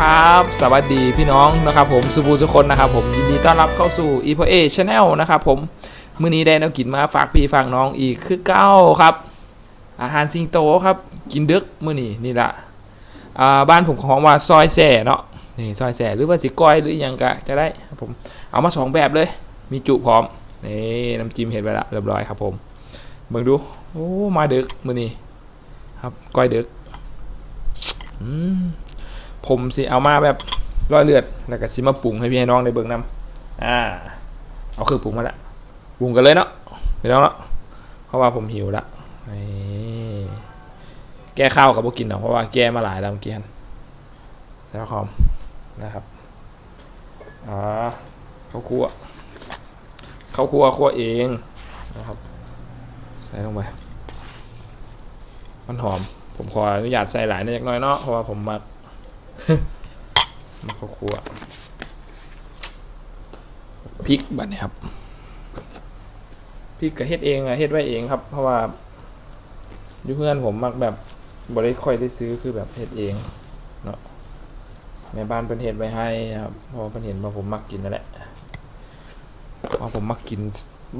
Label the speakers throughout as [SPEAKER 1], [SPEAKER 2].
[SPEAKER 1] ครับ สวัสดีพี่น้องนะครับผมสุภูสุคนนะครับผมยินดีต้อนรับเข้าสู่ e p o a Channel นะครับผมมื้อนี้ได้แนวกินมาฝากพี่ฝากน้องอีกคือเก้าครับ อาหารสิงโตครับ กินดึกมื้อนี้นี่ละอ่าบ้านผมของว่าซอยแส่เนาะนี่ซอยแส่หรือว่าสิก้อยหรืออยังก็จะได้ครับผมเอามาสองแบบเลย มีจุพร้อมนี่น้ำจิ้มเห็ดไปละเรียบร้อยครับผมเบิ่งดูโอ้มาดึกมื้อนี้ครับก้อยดึกอืม ผมสิเอามาแบบร้อยเลือดแล้วก็สิมาปรุงให้พี่ให้น้องได้เบิ่งนํอ่า เอาเครื่องปรุงมาละปรุงกันเลยเนาะพี่น้องเนาะเพราะว่าผมหิวละนี่แก้ข้าวกับพวกกินเนาะเพราะว่าแก้มาหลายแล้วเมื่อกี้หั่นใส่ข้าวหอมนะครับอ่าข้าวคั่วข้าวคั่วคั่วเองนะครับใส่ลงไปมันหอม ผมขออนุญาตใส่หลายนิดน้อยเนาะเพราะว่าผมมัก มาข้าวคั่วพริกบัดนี้ครับพริกก็เฮ็ดเองอะเฮ็ดไว้เองครับ เพราะว่าอยู่เพื่อนผมมักแบบบ่ได้ค่อยได้ซื้อคือแบบเฮ็ดเองเนาะแม่บ้านเพิ่นเฮ็ดไว้ให้ครับเพราะเพิ่นเห็นว่าผมมักกินนั่นแหละเพราะผมมักกิน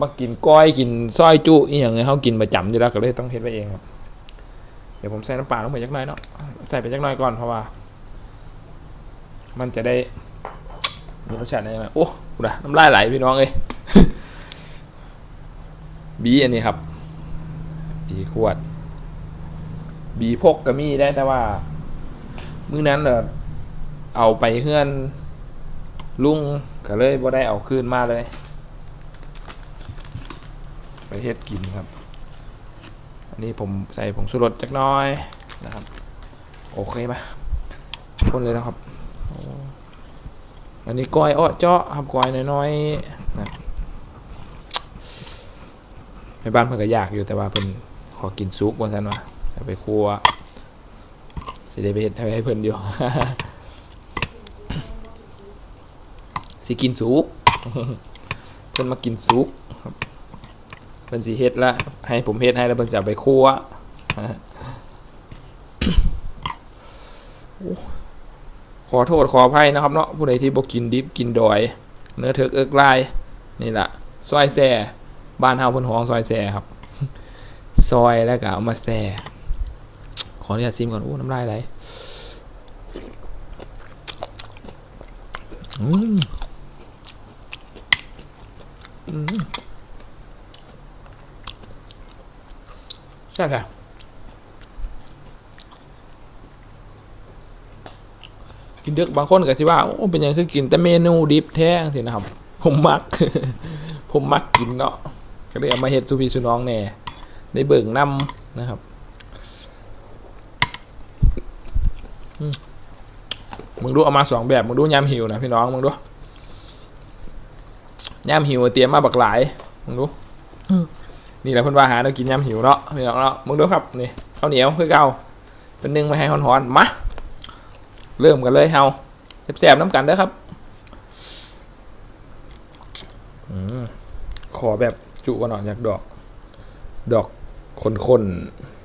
[SPEAKER 1] มักกินก้อยกินซอยจุอีหยังเงี้ยเฮากินประจำอยู่แล้วก็เลยต้องเฮ็ดไว้เองครับเดี๋ยวผมใส่น้ำปลาลงไปจักหน่อยเนาะใส่ไปจักหน่อยก่อนเพราะว่า มันจะได้มีรสชาติอะไรไหมโอ้กูนะน้ำลายไหลพี่น้องเอ้ยบีอันนี้ครับบีขวดบีพกก็มีได้แต่ว่ามื้อนั้นเออเอาไปเฮือนลุงก็เลยบ่ได้เอาคืนมาเลย ไปเฮ็ดกินครับ อันนี้ผมใส่ผงชูรสจักหน้อยนะครับ โอเคปะคนเลยนะครับ อันนี้ก้อยอ้อเจาะครับก้อยน้อยๆนะในบ้านเพิ่นก็อยากอยู่แต่ว่าเพิ่นขอกินซุปว่าซั่นว่าไปครัวสิได้ไปเฮ็ดให้เพิ่นอยู่สิกินซุปเพิ่นมากินซุปครับเพิ่นสิเฮ็ดละให้ผมเฮ็ดให้แล้วเพิ่นสิเอาไปครัว ขอโทษขออภัยนะครับเนาะผู้ใดที่บกินดิบกินดอย เนื้อเถิกเอิกลายนี่แหละซอยแซ่บ้านเฮาพิ่นฮ้องซอยแซ่ครับ ซอยแล้วก็เอามาแซ่ขออนุญาตซิมก่อนโอ้น้ำลายไหลอืมอืมใช่ค่ะ กินเด็กบางคนก็สิว่าโอ้เป็นยังคือกินแต่เมนูดิบแท้สินะครับ ผมมัก ผมมักกินเนาะก็เลยเอามาเฮ็ดสุพี่สุน้องแน่ได้เบิ่งนำนะครับมึงดูเอามาสองแบบมึงดูยามหิวนะพี่น้องมึงดูยามหิวเตรียมมาบักหลายมึงดูนี่แหละเพิ่นว่าหาแนวกินยามหิวเนาะพี่น้องเนาะมึงดูครับนี่ข้าวเหนียวคือเก่าเป็นนึ่งมาให้ฮ้อนๆมา เริ่มกันเลยเฮาแสบๆน้ำกันเด้อครับอขอแบบจุกันหน่อยอยากดอก ดอกคนๆ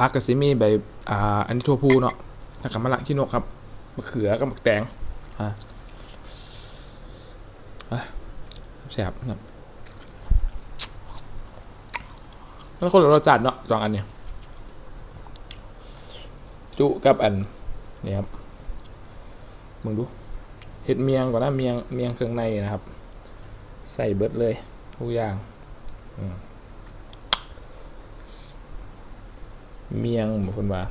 [SPEAKER 1] พักกับซิมีใบอ่าอันนี้ทั่วพูเนาะแล้วกับมะละขี้นกครับมะเขือกับมะแตงอ่าอะแสบครับแล้วคนละรสจัดเนาะสองอันเนี่ยจุกับอันนี่ครับมึงดูเห็ดเมียงก่อนนะเมียงเมียงเครื่องในนะครับ ใส่เบิดเลยทุกอย่างอืม เมียงเหมือนคนว่า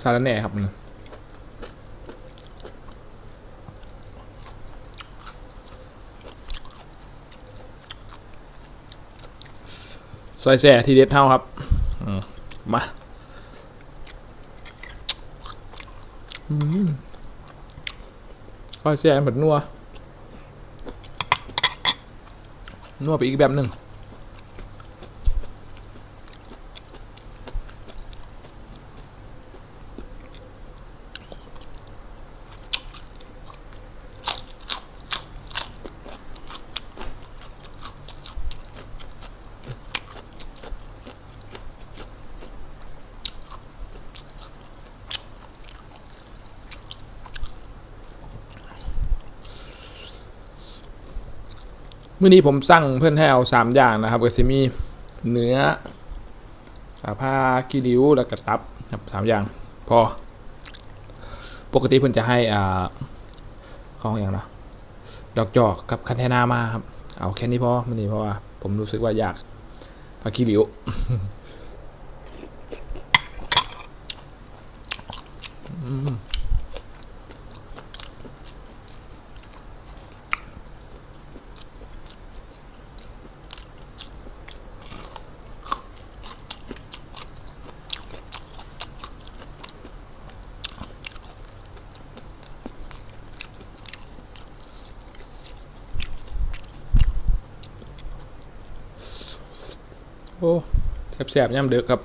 [SPEAKER 1] ซาลาเน่ครับนะ ซอยแส่ทีเด็ดเท่าครับอืมมาอืมซอยแส่เหมือนนัวนัวไปอีกแบบหนึ่ง มื่อนี้ผมสั่งเพื่อนให้เอาสามอย่างนะครับก็จะมีเนื้อสาผ้ากิริ้วแล้วก็ตับครับสามอย่าง พอ ปกติเพื่อนจะให้อ่าของอย่างละดอกจอกกับคันเทนามาครับเอาแค่นี้พอมื่อนี้เพราะว่าผมรู้สึกว่าอยากผ้ากิริ้วอืม โอ้ แสบๆย่ำเด็กครับ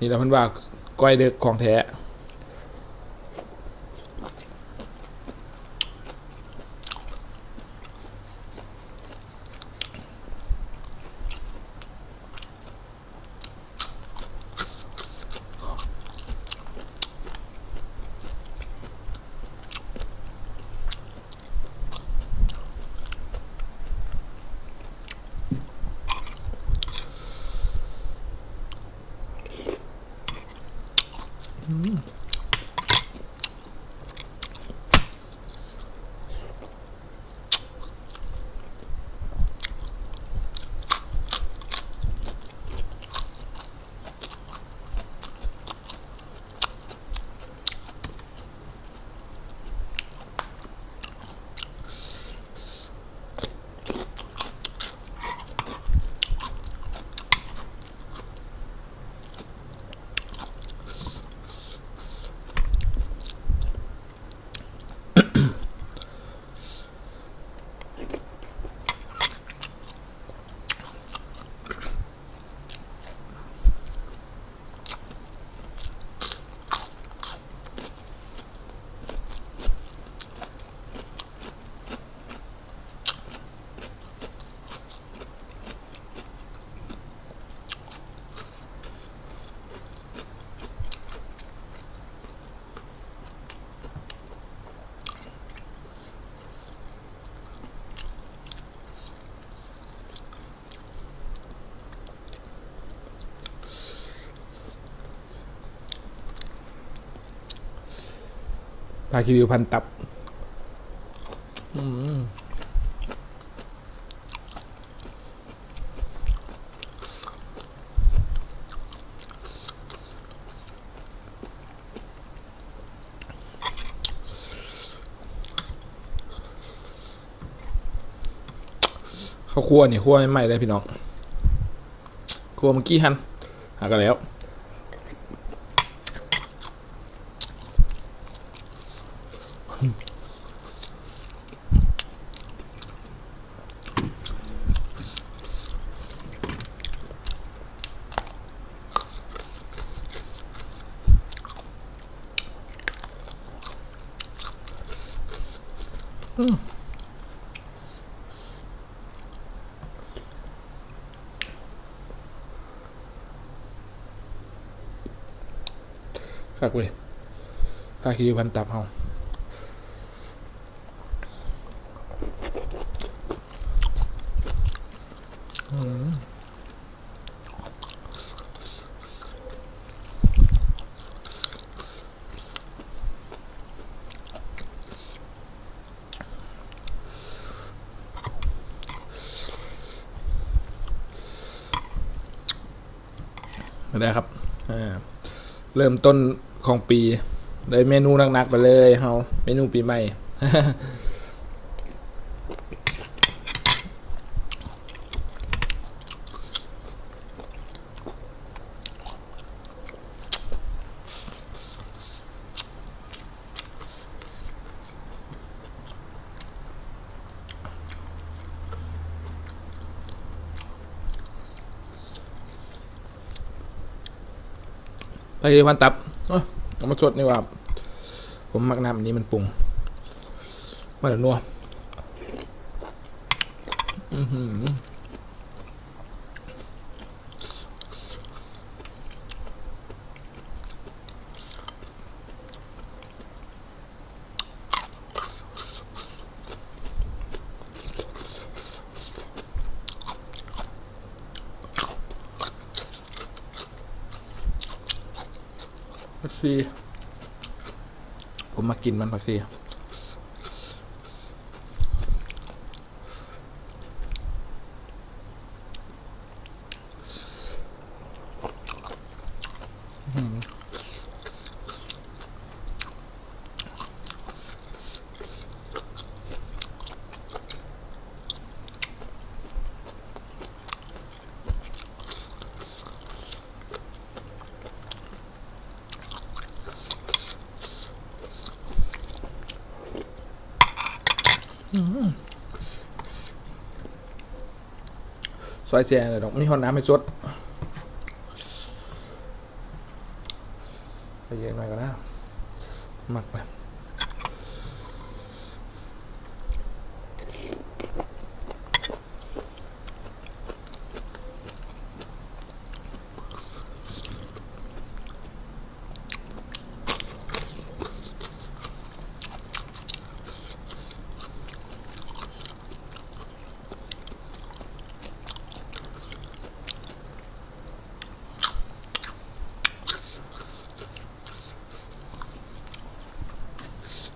[SPEAKER 1] นี่เราเพิ่นว่าก้อยเดือกของแท้ คิริวพันตับข้าวคั่วนี่คั่วไม่ไหม้เลยพี่น้องคั่วเมื่อกี้ฮันหากันแล้ว คักเว้ยพาคิวพันตับเฮาอืมได้ครับ เริ่มต้น ของปีเลยเมนูหนักๆไปเลยเฮาเมนูปีใหม่ไปเลยพันตับ เอามาสดนี่ว่า ผมมักน้ำอันนี้มันปรุง มาเดี๋ยวนัว อือหือ ผักชีผมมากินมันผักชี ซอยเสียเลยดอกมีหอนน้ำให้สดไปเยอะหน่อยก็นะหมักไป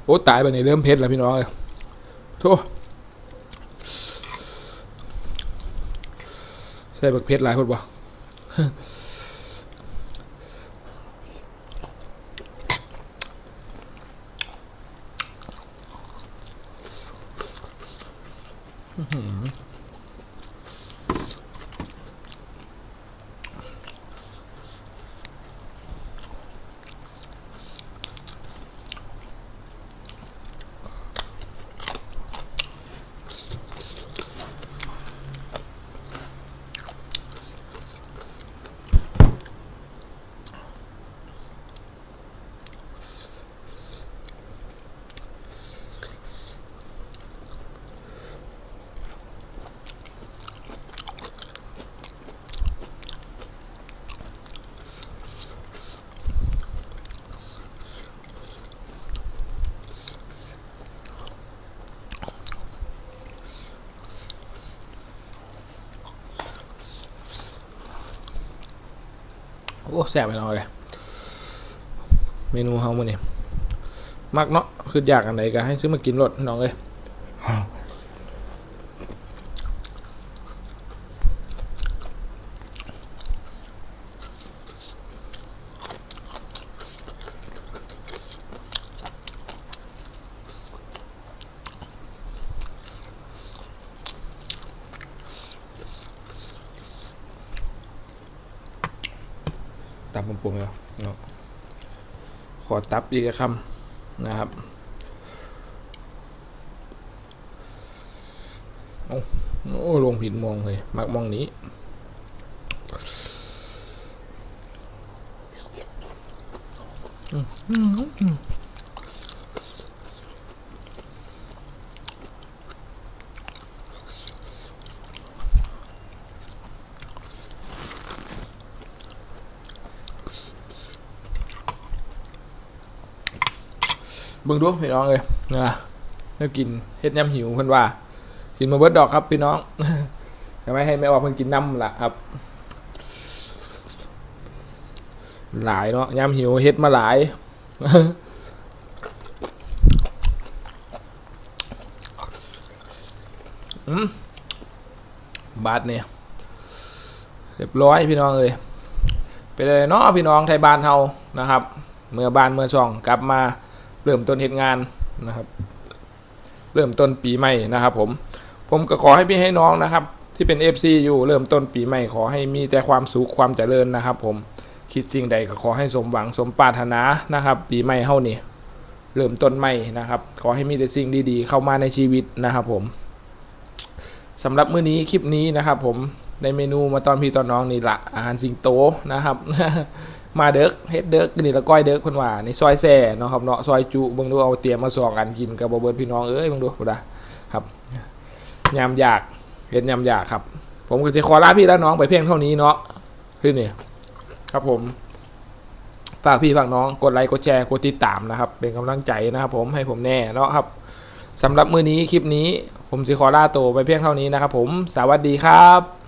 [SPEAKER 1] โอ้ตายไปในเริ่มเพชรแล้วพี่น้องเลยโทษใส่บักเพชรหลายคนบ่ โอ้แซ่บไปหน่อยเมนูเฮามื้อนี้มักเนาะคืออยากอันไหนก็ให้ซื้อมากินรสน้องเอ้ย ตับผมปรุงแล้วเนาะขอตับอีกคำนะครับโอ้โอ้ลงผิดมองเลย มักมองนี้ เบิ่งดูพี่น้องเลยนะเนื้อกินเฮ็ดยำหิวเพิ่นว่ากินมาเบิดดอกครับพี่น้องทำไมให้แม่ออกเพิ่นกินน้ำล่ะครับ หลายเนาะยำหิวเฮ็ดมาหลายอืมบาทเนี่ยเรียบร้อยพี่น้องเลยไปเลยเนาะพี่น้องไทยบ้านเฮานะครับ เมื่อบ้านเมื่อช่องกลับมา เริ่มต้นเหตุงานนะครับ เริ่มต้นปีใหม่นะครับ ผม ผมก็ขอให้พี่ให้น้องนะครับ ที่เป็น FC อยู่เริ่มต้นปีใหม่ขอให้มีแต่ความสุขความเจริญนะครับ ผมคิดสิ่งใดก็ขอให้สมหวังสมปรารถนานะครับ ปีใหม่เฮานี่เริ่มต้นใหม่นะครับ ขอให้มีแต่สิ่งดีๆ เข้ามาในชีวิตนะครับผมสำหรับมื้อนี้คลิปนี้นะครับ ผมในเมนูมาตอนพี่ตอนน้องนี่ละอาหารสิงโตนะครับ มาเด็กเฮ็ดเด็กนี่ละก้อยเด็กคนว่าในซอยแซ่เนาะครับเนาะซอยจุเบิ่งดูเอาเตรียมมาสองกันกินกับบ่เบิดพี่น้องเอ้ยเบิ่งดูพุ่นน่ะครับยามยากเฮ็ดยามยากครับ ผมก็สิขอลาพี่และน้องไปเพียงเท่านี้เนาะคือนี่ครับผมฝากพี่ฝากน้องกดไลค์กดแชร์กดติดตามนะครับ เป็นกำลังใจนะครับ ผมให้ผมแน่เนาะครับสำหรับมื้อนี้คลิปนี้ ผมสิขอลาตัวไปเพียงเท่านี้นะครับ ผมสวัสดีครับ